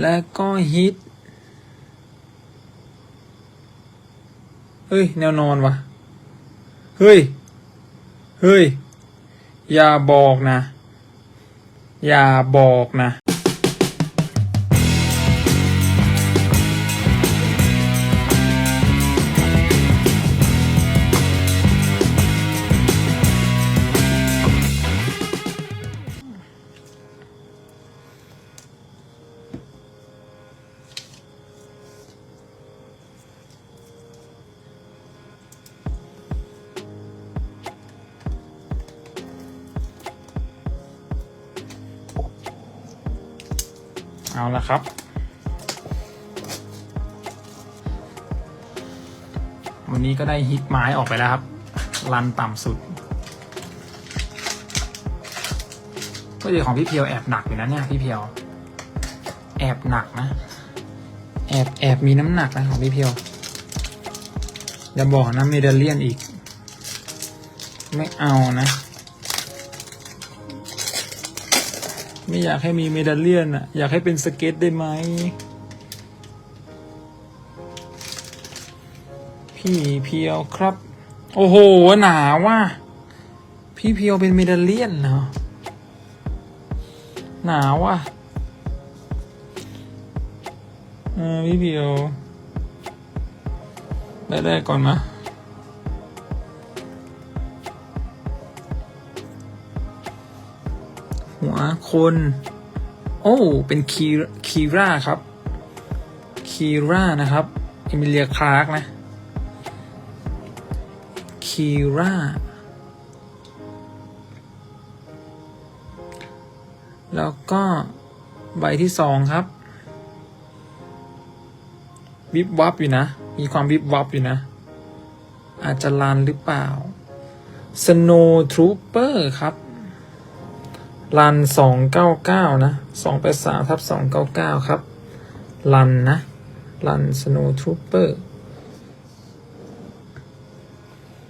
และก็ฮิต เฮ้ย แนวนอนวะ เฮ้ย เฮ้ย อย่าบอกนะ อย่าบอกนะ เอาละครับ วันนี้ก็ได้ฮิตไม้ออกไปแล้วครับ รันต่ำสุด ก็เดี๋ยวของพี่เพียวแอบหนักอยู่นะเนี่ยพี่เพียว แอบหนักนะ แอบแอบมีน้ำหนักนะของพี่เพียวอย่าบอกนะเมดเลียนอีก ไม่เอานะ ไม่อยากให้มีเมดัลเลียนอะอยากให้เป็นสเก็ตได้ไหม พี่เพียวครับ โอ้โห หนาว่ะ พี่เพียวเป็นเมดัลเลียนเนาะหนาว่ะเออพี่เพียวได้ได้ก่อนมะ หัวคน โอ้ เป็นคีคีราครับ คีรานะครับเอมิเลียคลาร์กนะ คีราแล้วก็ใบที่สองครับวิบวับอยู่นะ มีความวิบวับอยู่นะ อาจจะลันหรือเปล่า Snow Trooper ครับ รันสองเก้าเก้านะสองแปดสามทับสองเก้าเก้าครับ รันนะ รันสโนว์ทรูเปอร์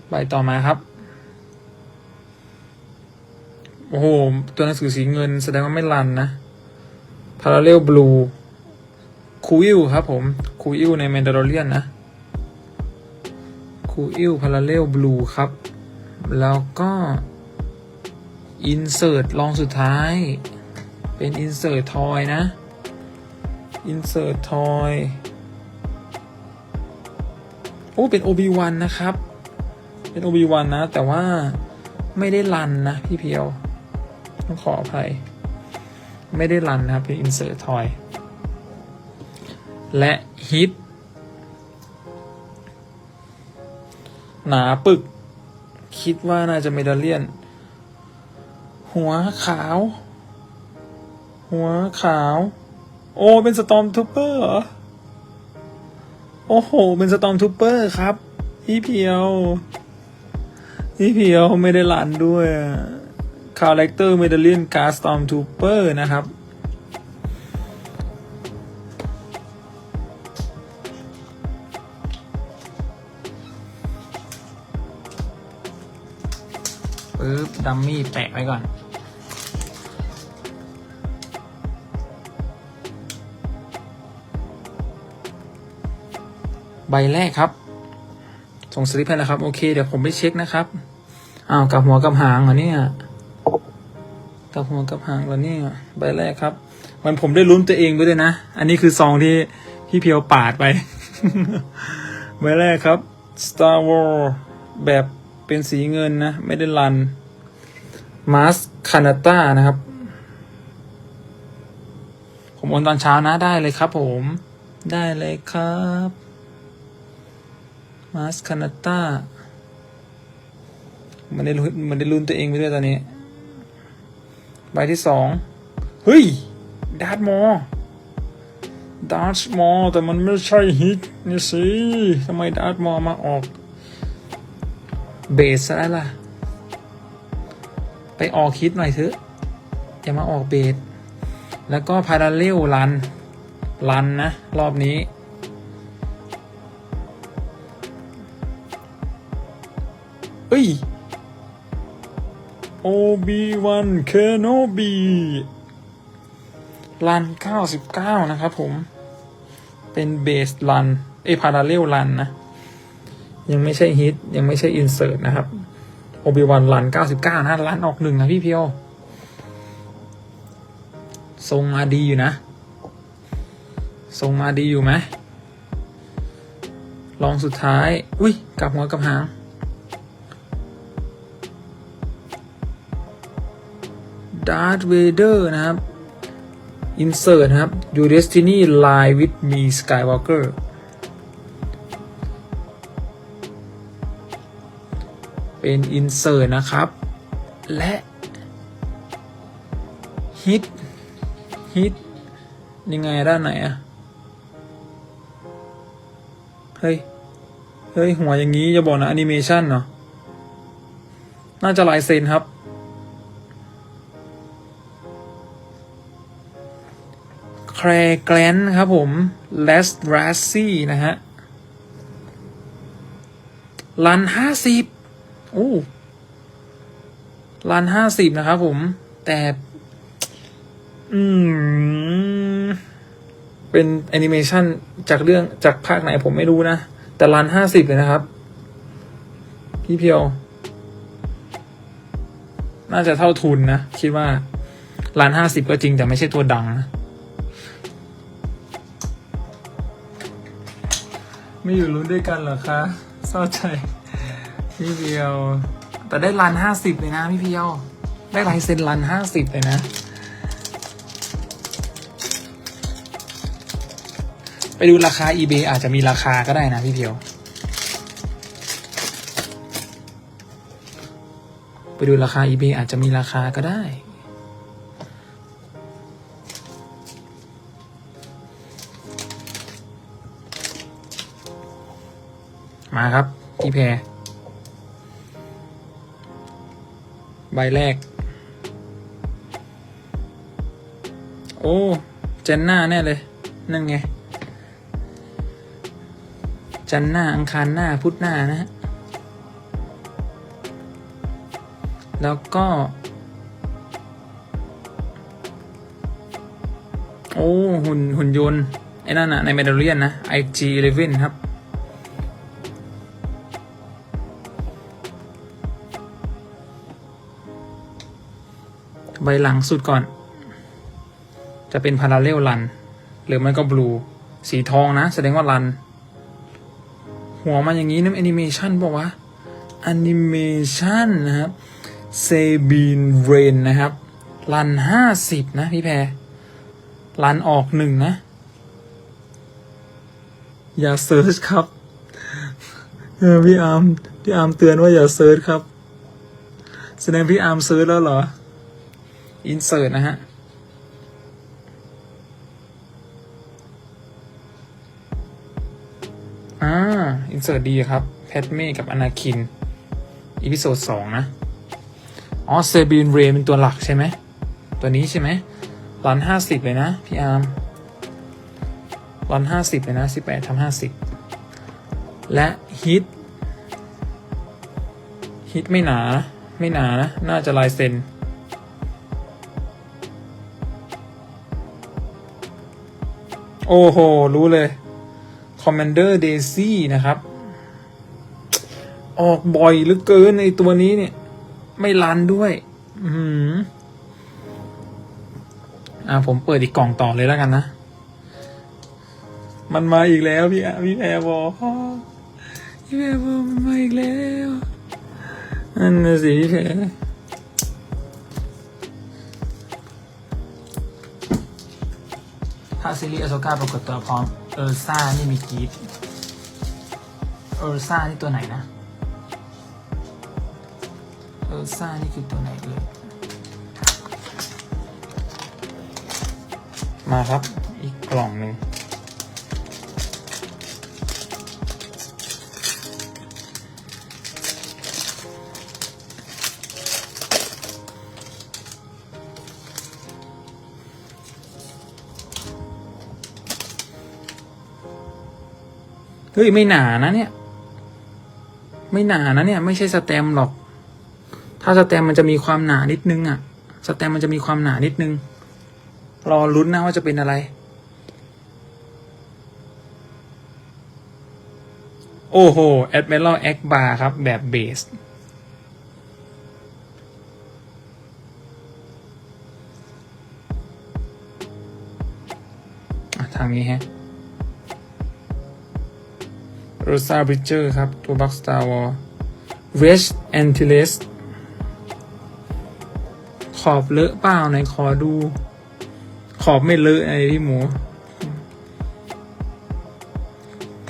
ใบต่อมาครับ โอ้โห ตัวหนังสือสีเงินแสดงว่าไม่รันนะ Parallel Blue คูอิลครับผมคูอิลใน m a n d a l o r i a n นนะคูอิล Parallel Blue ครับ แล้วก็ อินเสิร์ตลองสุดท้าย เป็นอินเสิร์ตทอยนะอินเสิร์ตทอยโอ้ เป็น OB1 นะครับ เป็น OB1 นะ แต่ว่าไม่ได้รันนะ พี่เพียว ต้องขออภัย ไม่ได้รันนะครับ เป็นอินเสิร์ตทอย และฮิตหนาปึก คิดว่าน่าจะเมดัลเลียน หัวขาว หัวขาว โอ้เป็นสตอมทูเปอร์เหรอ โอ้โห เป็นสตอมทูเปอร์ครับพี่เพียวพี่เพียวไม่ได้หลันด้วยคาแรคเตอร์เมดเลียนกาสตอมทูเปอร์นะครับปึ๊บดัมมี่แปะไว้ก่อน บแรกครับ ส่งสลิปให้แล้วครับ โอเค เดี๋ยวผมไปเช็คนะครับอ้าวกับหัวกับหางเหรอเนี่ยกับหัวกับหางเหรอเนี่ยใบแรกครับ มันผมได้ลุ้นตัวเองด้วยนะ อันนี้คือซองที่พี่เพียวปาดไปใบแรกครับ Star Wars แบบเป็นสีเงินนะ ไม่ได้รันมาสคานาต้านะครับ ผมโอนตอนเช้านะได้เลยครับผม ได้เลยครับ มาสคานาต้ามันได้ลุ้นมันได้ลุ้นตัวเองไปด้วยตอนนี้ ใบที่สองเฮ้ยดาร์ดมอร์ดาร์ดมอร์แต่มันไม่ใช่ฮิตนี่สิทำไมดาร์ดมอร์มาออก เบสซะแล้วล่ะ ไปออกคิดหน่อยเถอะ อย่ามาออกเบส แล้วก็พาราเรลรัน รันนะ รอบนี้ เอ้ย Obi-Wan Kenobi รันเก้าสิบเก้านะครับผม เป็นเบสรันเอพาราเรลรันนะ ยังไม่ใช่ฮิตยังไม่ใช่อินเสิร์ตนะครับโอบิวันรันเก้าสิบเก้านะรันออกหนึ่งนะพี่เพียวทรงมาดีอยู่นะ ทรงมาดีอยู่ไหมลองสุดท้าย อุ้ยกลับหัวกลับหาง ดาร์ธเวเดอร์นะครับอินเสิร์ตนะครับ Your Destiny Lie with Me Skywalker เป็นอินเสิร์ตนะครับ และฮิตฮิตยังไงด้านไหนอะเฮ้ย เฮ้ย หัวอย่างนี้จะบอกนะแอนิเมชันเนาะน่าจะลายเซ็นครับ แครแกลนครับผม เลสราซี่นะฮะลันห้าสิบโอ้ลันห้าสิบนะครับผม แต่ อืม เป็นแอนิเมชันจากเรื่องจากภาคไหนผมไม่รู้นะ แต่ลันห้าสิบเลยนะครับ พี่เพียว น่าจะเท่าทุนนะ คิดว่าล้านห้าสิบก็จริงแต่ไม่ใช่ตัวดังนะ ไม่อยู่ลุ้นด้วยกันเหรอคะเศร้าใจ พี่เพียว แต่ได้ล้านห้าสิบเลยนะพี่เพียว ได้ลายเซ็นล้านห้าสิบเลยนะ ไปดูราคา eBay อาจจะมีราคาก็ได้นะพี่เพียว ไปดูราคา eBay อาจจะมีราคาก็ได้ มาครับพี่แพรใบแรก โอ้เจนหน้าแน่เลย นั่นไง จันหน้าอังคารหน้าพุธหน้านะฮะ แล้วก็ โอ้ หุ่นหุ่นยนต์ ไอ้นั่นอะในเมดเลียนนะ IG11 ครับ ใบหลังสุดก่อน จะเป็นพาราเรลรัน หรือไม่ก็บลู สีทองนะ แสดงว่ารัน หัวมาอย่างนี้น้ำแอนิเมชันบอกว่าแอนิเมชันนะครับเซบีนเรนนะครับรันห้าสิบนะพี่แพรรันออกหนึ่งนะ อย่าเซิร์ชครับเออพี่อาร์มพี่อาร์มเตือนว่าอย่าเซิร์ชครับ แสดงพี่อาร์มเซิร์ชแล้วเหรอ อินเสิร์ตนะฮะ อ่าอินเสิร์ตดีครับ แพทเม่กับอนาคิน อีพิโซดสองนะ อ๋อ เซบีนเรเป็นตัวหลักใช่ไหม ตัวนี้ใช่ไหมรันห้าสิบเลยนะ พี่อาร์มรันห้าสิบเลยนะสิบแปดทำห้าสิบและฮิตฮิตไม่หนา ไม่หนานะ น่าจะลายเซ็น โอ้โห รู้เลย Commander Daisy นะครับ ออกบ่อยหลือเกินในตัวนี้เนี่ย ไม่รันด้วย อืมอ่าผมเปิดอีกกล่องต่อเลยแล้วกันนะ มันมาอีกแล้วพี่อะพี่แพรบอพี่แพรบอมันมาอีกแล้วนั่นน่ะสิพี่แพร ถ้าซีรีส์อโซกาปรากฏตัวพร้อมเออร์ซ่านี่มีกีดเออร์ซ่านี่ตัวไหนนะ เออร์ซ่านี่คือตัวไหนเอ่ยมาครับ อีกกล่องหนึ่ง เฮ้ยไม่หนานะเนี่ย ไม่หนานะเนี่ย ไม่ใช่สแตมหรอก ถ้าสแตมมันจะมีความหนานิดนึงอะสแตมมันจะมีความหนานิดนึง รอลุ้นนะว่าจะเป็นอะไร โอ้โห Admiral a k b a r ครับ แบบเบสทางนี้ฮะ โรซาบริเจอร์ครับ ตัวบัคสตาร์วอลเวสแอนติเลสขอบเลอะเปล่าไหนขอดู ขอบไม่เลอะไอ้พี่หมู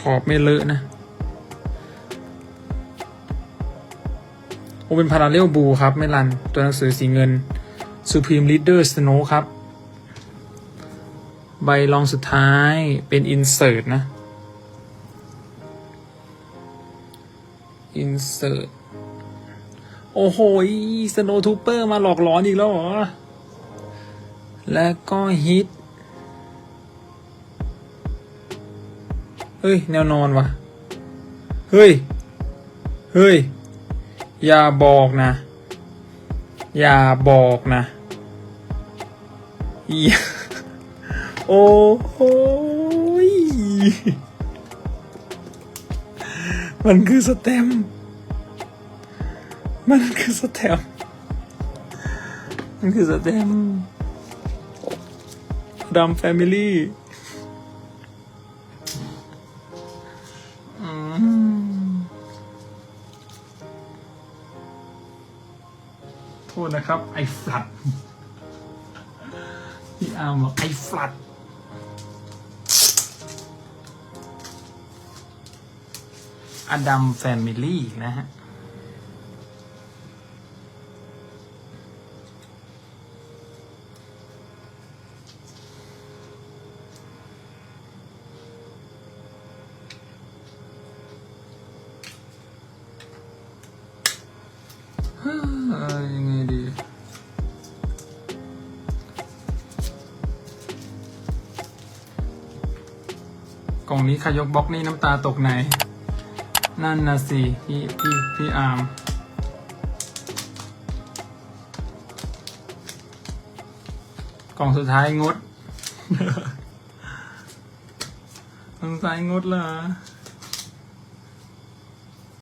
ขอบไม่เลอะนะโอเป็นพาราเรลบูครับ ไม่รัน ตัวหนังสือสีเงิน Supreme Leader Snow ครับ ใบรองสุดท้ายเป็น Insert นะ Insert โอ้โหสโนทูเปอร์มาหลอกหลอนอีกแล้วเหรอ แล้วก็ฮิต เฮ้ย แนวนอนวะเฮ้ย เฮ้ย อย่าบอกนะ อย่าบอกนะ โอ้โห มันคือสเต็ม มันคือสเต็ม มันคือสเต็มป์ดำแฟมิลี่โทษนะครับ ไอ้ฟลัดพี่อาร์มบอกไอ้ฟลัด อดัมแฟมิลี่นะฮะ ยังไงดี กล่องนี้ใครยกบล็อกนี่น้ำตาตกไหน นั่นนะสิพี่พี่พี่อาร์มกล่องสุดท้ายงด กล่องสุดท้ายงดเหรอ